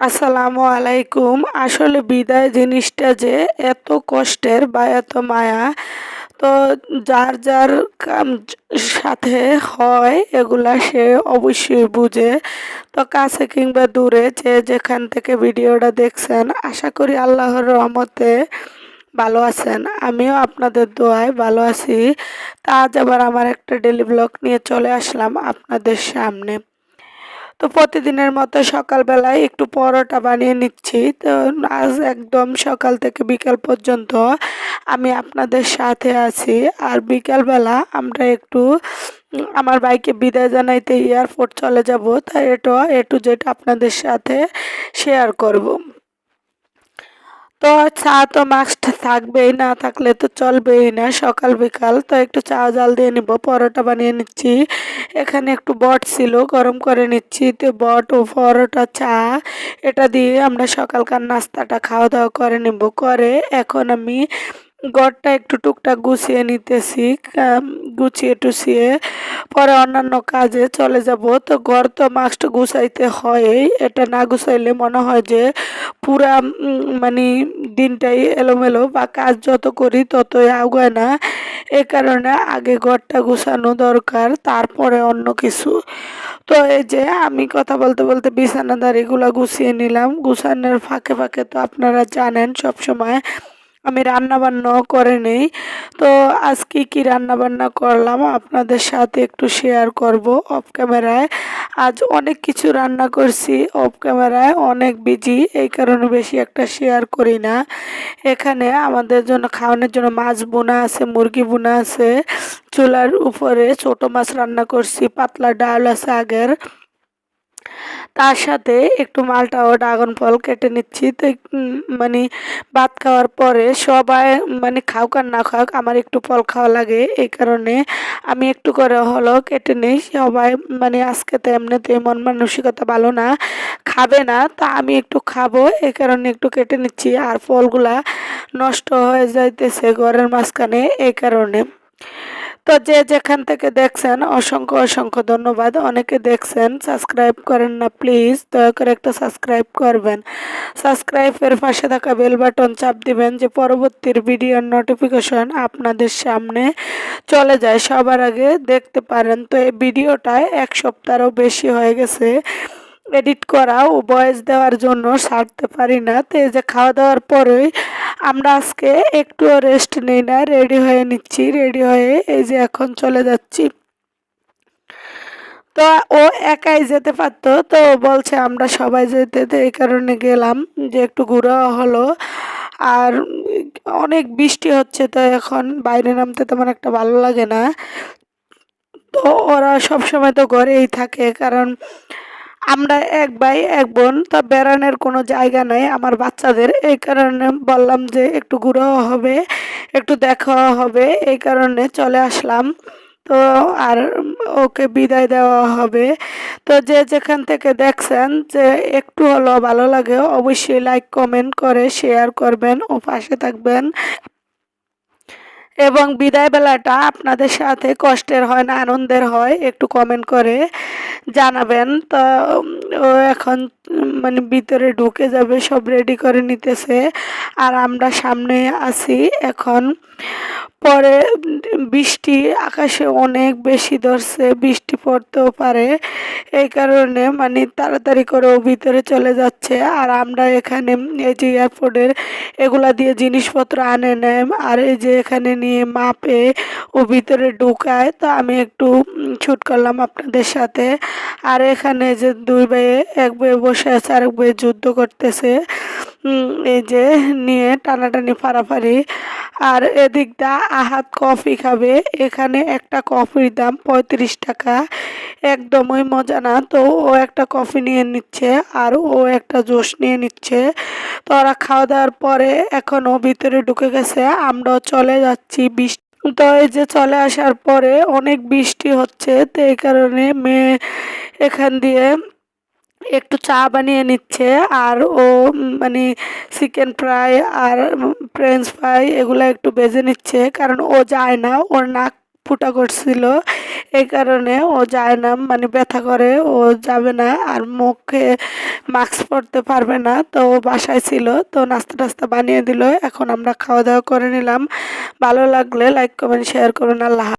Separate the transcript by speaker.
Speaker 1: আসসালামু আলাইকুম। আসলে বিদায় জিনিসটা যে এত কষ্টের বা এত মায়া, তো যার যার কাম- সাথে হয় এগুলা সে অবশ্যই বুঝে। তো কাছে কিংবা দূরে যে যেখান থেকে ভিডিওটা দেখছেন, আশা করি আল্লাহর রহমতে ভালো আছেন। আমিও আপনাদের দোয়ায় ভালো আছি। তা আজ আবার আমার একটা ডেলি ব্লগ নিয়ে চলে আসলাম আপনাদের সামনে। তো প্রতিদিনের মতো সকালবেলায় একটু পরোটা বানিয়ে নিচ্ছি। তো আজ একদম সকাল থেকে বিকাল পর্যন্ত আমি আপনাদের সাথে আছি। আর বিকালবেলা আমরা একটু, আমার বাইকে বিদায় জানাইতে এয়ারপোর্ট চলে যাব। তাই এটা এ টু জেড আপনাদের সাথে শেয়ার করব। তো চা তো মাস্ট থাকবেই, না থাকলে তো চলবেই না। সকাল বিকাল তো একটু চা জাল দিয়ে নিব, পরোটা বানিয়ে নিচ্ছি। এখানে একটু বট ছিল, গরম করে নিচ্ছি। তো বট ও পরোটা, চা, এটা দিয়ে আমরা সকালকার নাস্তাটা খাওয়া দাওয়া করে নেব। করে এখন আমি ঘরটা একটু টুকটাক গুছিয়ে নিতেছি। গুছিয়ে টুছিয়ে পরে অন্যান্য কাজে চলে যাব। তো ঘর তো মাস্ট গুছাইতে হয়ই এটা না গুছাইলে মনে হয় যে পুরা মানে দিনটাই এলোমেলো বা কাজ যত করি ততই আগায় না। এ কারণে আগে ঘরটা গুছানো দরকার, তারপরে অন্য কিছু। তো এই যে আমি কথা বলতে বলতে বিছানা বিছানাদারিগুলো গুছিয়ে নিলাম। গুছানোর ফাঁকে ফাঁকে তো আপনারা জানেন সব সময় আমি রান্না বান্নাও করে নেই। তো আজকে কি রান্না বান্না করলাম? আপনাদের সাথে একটু শেয়ার করব অফ ক্যামেরায় আজ অনেক কিছু রান্না করছি অফ ক্যামেরায় অনেক বিজি এই কারণে বেশি একটা শেয়ার করি না। এখানে আমাদের জন্য খাওয়ানোর জন্য মাছ বোনা আছে, মুরগি বোনা আছে। চুলার উপরে ছোট মাছ রান্না করছি, পাতলা ডাল আছে আগের। তার সাথে একটু মালটা ও ড্রাগন ফল কেটে নিচ্ছি। তো মানে ভাত খাওয়ার পরে সবাই মানে খাওক আর না খাওক আমার একটু ফল খাওয়া লাগে। এই কারণে আমি একটু করে হলো কেটে নিই। সবাই মানে আজকে তো এমনিতে মন মানসিকতা ভালো না, খাবে না, তা আমি একটু খাব। এই কারণে একটু কেটে নিচ্ছি আর ফলগুলা নষ্ট হয়ে যাইতেছে ঘরের মাঝখানে। এই কারণে তো যে যেখান থেকে দেখছেন, অসংখ্য অসংখ্য ধন্যবাদ। অনেকে দেখছেন সাবস্ক্রাইব করেন না প্লিজ দয়া করে একটা সাবস্ক্রাইব করবেন। সাবস্ক্রাইবের পাশে থাকা বেল বাটন চাপ দিবেন যে পরবর্তীর ভিডিওর নোটিফিকেশন আপনাদের সামনে চলে যায়। সবার আগে দেখতে পারেন, তো এই ভিডিওটায় এক সপ্তাহও বেশি হয়ে গেছে। এডিট করা ও ভয়েস দেওয়ার জন্য সারতে পারি না। তো এই যে খাওয়া দাওয়ার পরেই আমরা আজকে একটুও রেস্ট নেই না রেডি হয়ে নিচ্ছি রেডি হয়ে এই যে এখন চলে যাচ্ছি। তো ও একাই যেতে পারতো, তো বলছে আমরা সবাই যেতে, তো এই কারণে গেলাম যে একটু ঘোরা হলো। আর অনেক বৃষ্টি হচ্ছে, তো এখন বাইরে নামতে তেমন একটা ভালো লাগে না। তো ওরা সবসময় তো ঘরেই থাকে, কারণ আমরা এক ভাই, এক বোন, তা বেড়ানোর কোনো জায়গা নাই। আমার বাচ্চাদের এই কারণে বললাম যে একটু ঘুরাও হবে, একটু দেখাও হবে, এই কারণে চলে আসলাম। তো আর ওকে বিদায় দেওয়া হবে। তো যে যেখান থেকে দেখছেন যে একটু হলো ভালো লাগে, অবশ্যই লাইক কমেন্ট করে শেয়ার করবেন ও পাশে থাকবেন। এবং বিদায় বেলাটা আপনাদের সাথে কষ্টের হয় না, আনন্দের হয়, একটু কমেন্ট করে জানাবেন। তো, ও এখন মানে ভিতরে ঢুকে যাবে, সব রেডি করে নিতেছে। আর আমরা সামনে আছি এখন। পরে বৃষ্টি আকাশে অনেক বেশি ধরছে, বৃষ্টি পড়তেও পারে। এই কারণে মানে তাড়াতাড়ি করে ও ভিতরে চলে যাচ্ছে। আর আমরা এখানে এই যে এয়ারপোর্টের এগুলা দিয়ে জিনিসপত্র আনে নেয়। আর এই যে এখানে নিয়ে মাপে ও ভিতরে ঢুকায়, তো আমি একটু শ্যুট করলাম আপনাদের সাথে। আর এখানে যে দুই ভাইয়ে, এক ভাই বসে আছে, আরেক ভাই যুদ্ধ করতেছে। এই যে নিয়ে টানাটানি ফাড়াফাড়ি। আর এদিকটা আহাত কফি খাবে। এখানে একটা কফির দাম পঁয়ত্রিশ টাকা। একদমই মজা না। তো ও একটা কফি নিয়ে নিচ্ছে আর ও একটা জুস নিয়ে নিচ্ছে। তো ওরা খাওয়া দাওয়ার পরে এখনও ভিতরে ঢুকে গেছে। আমরাও চলে যাচ্ছি বৃষ্টি তো এই যে চলে আসার পরে অনেক বৃষ্টি হচ্ছে। তো এই কারণে মেয়ে এখান দিয়ে একটু চা বানিয়ে নিচ্ছে আর ও মানে চিকেন ফ্রাই আর ফ্রেঞ্চ ফ্রাই এগুলো একটু বেজে নিচ্ছে। কারণ ও যায় না, ওর নাক ফুটা করছিল। এই কারণে ও যায় না মানে ব্যথা করে, ও যাবে না আর মুখে মাস্ক পরতে পারবে না। তো ও বাসায় ছিল, তো নাস্তা টাস্তা বানিয়ে দিল। এখন আমরা খাওয়া দাওয়া করে নিলাম। ভালো লাগলে লাইক কমেন্ট শেয়ার করুন। আল্লাহ